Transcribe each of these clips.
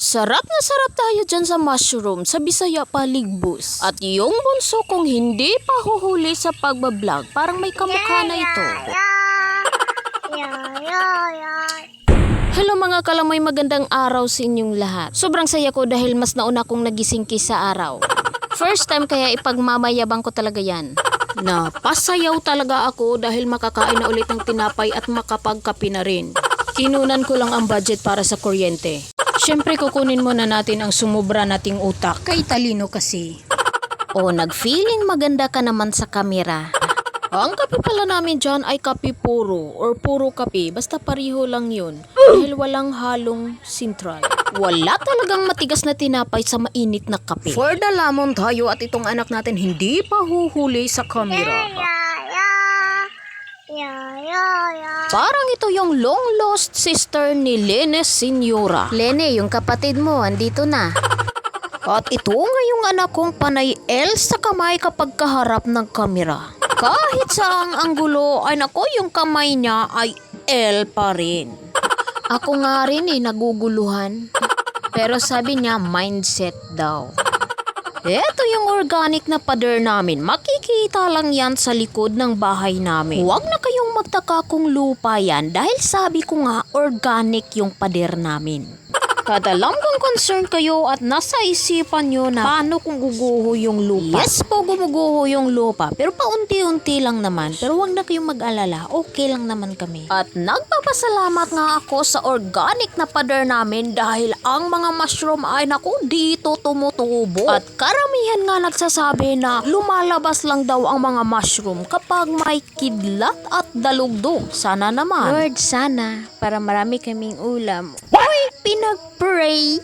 Sarap na sarap tayo dyan sa mushroom sa Bisaya Paligbus. At yung bunso kong hindi pa huhuli sa pagbablog, parang may kamukha na ito. Hello mga kalamay, magandang araw sa inyong lahat. Sobrang saya ko dahil mas nauna kong nagising sa araw. First time kaya ipagmamayabang ko talaga yan. Na pasayaw talaga ako dahil makakain na ulit ng tinapay at makapagkapi na rin. Kinunan ko lang ang budget para sa kuryente. Siyempre kukunin muna natin ang sumubra nating utak. Kay talino kasi. O nag-feeling maganda ka naman sa kamera. Ang kape pala namin dyan ay kape puro or puro kape. Basta pareho lang yun. Dahil walang halong sintral. Wala talagang matigas na tinapay sa mainit na kape. For the lamon tayo at itong anak natin hindi pa huhuli sa kamera. Parang ito yung long lost sister ni Lene Signora. Lene, yung kapatid mo, andito na. At ito nga yung anak kong panay L sa kamay kapag kaharap ng kamera. Kahit sa ang anggulo ay nako yung kamay niya ay L pa rin. Ako nga rin eh, naguguluhan. Pero sabi niya, mindset daw. Ito yung organic na pader namin. Makikita lang yan sa likod ng bahay namin. Huwag na kayong magtaka kung lupa yan dahil sabi ko nga organic yung pader namin. At alam kong concerned kayo at nasa isipan nyo na paano kung guguho yung lupa. Yes po, gumuguho yung lupa. Pero paunti-unti lang naman. Pero wag na kayong mag-alala. Okay lang naman kami. At nagpapasalamat nga ako sa organic na pader namin dahil ang mga mushroom ay naku dito tumutubo. At karamihan nga nagsasabi na lumalabas lang daw ang mga mushroom kapag may kidlat at dalugdog. Sana naman. Lord, sana, para marami kaming ulam. Uy, pinag-pray.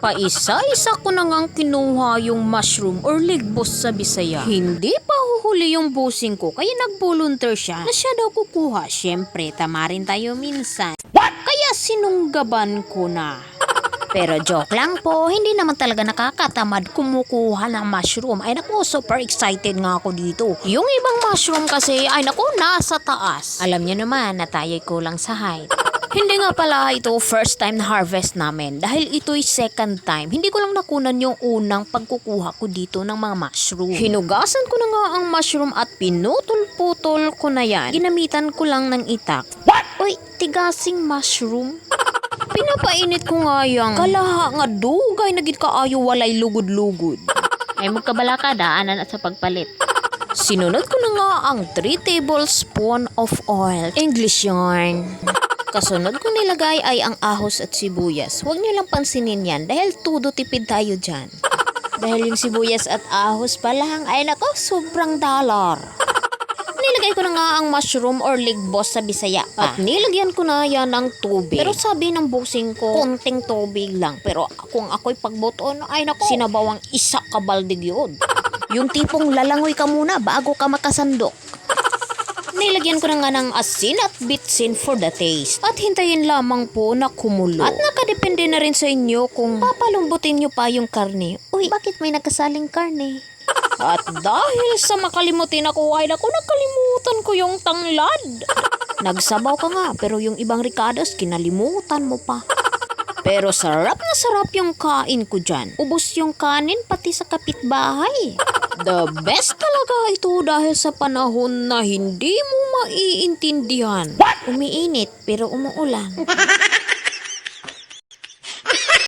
Paisa-isa ko na ngang kinuha yung mushroom or ligbos sa Bisaya. Hindi pa huhuli yung busing ko kaya nag-volunteer siya na siya daw kukuha. Siyempre, tama rin tayo minsan. Kaya sinunggaban ko na. Pero joke lang po, hindi naman talaga nakakatamad kumukuha ng mushroom. Ay naku, super excited nga ako dito. Yung ibang mushroom kasi, ay naku, nasa taas. Alam niyo naman na tayo'y kulang sa height. Hindi nga pala ito first time na harvest namin dahil ito'y second time. Hindi ko lang nakunan yung unang pagkukuha ko dito ng mga mushroom. Hinugasan ko na nga ang mushroom at pinutol-putol ko na yan. Ginamitan ko lang ng itak. Uy, tigasing mushroom. Pinapainit ko nga yung kalaha nga dugay na gid kaayo walay lugod-lugod. Ay magkabala ka, daanan at sa pagpalit. Sinunod ko na nga ang 3 tablespoon of oil. English yarn. Kasunod ko nilagay ay ang ahos at sibuyas. Huwag niyo lang pansinin yan dahil tudo tipid tayo dyan. Dahil yung sibuyas at ahos pa lang ay nako sobrang dollar. Nilagay ko na nga ang mushroom or ligbos sa Bisaya pa. At nilagyan ko na yan ng tubig. Pero sabi ng busing ko, konting tubig lang. Pero kung ako'y pagbuton, ay nako, sinabawang isa kabaldig yun. Yung tipong lalangoy ka muna bago ka makasandok. Nilagyan ko na nga ng asin at bitsin for the taste. At hintayin lamang po na kumulo. At nakadepende na rin sa inyo kung papalumbutin nyo pa yung karne. Uy, bakit may nakasaling karne? At dahil sa makalimutin ako ay naku nakalimutan ko yung tanglad. Nagsabaw ka nga pero yung ibang ricados kinalimutan mo pa. Pero sarap na sarap yung kain ko dyan. Ubos yung kanin pati sa kapitbahay. The best talaga ito dahil sa panahon na hindi mo maiintindihan. Umiinit pero umuulan.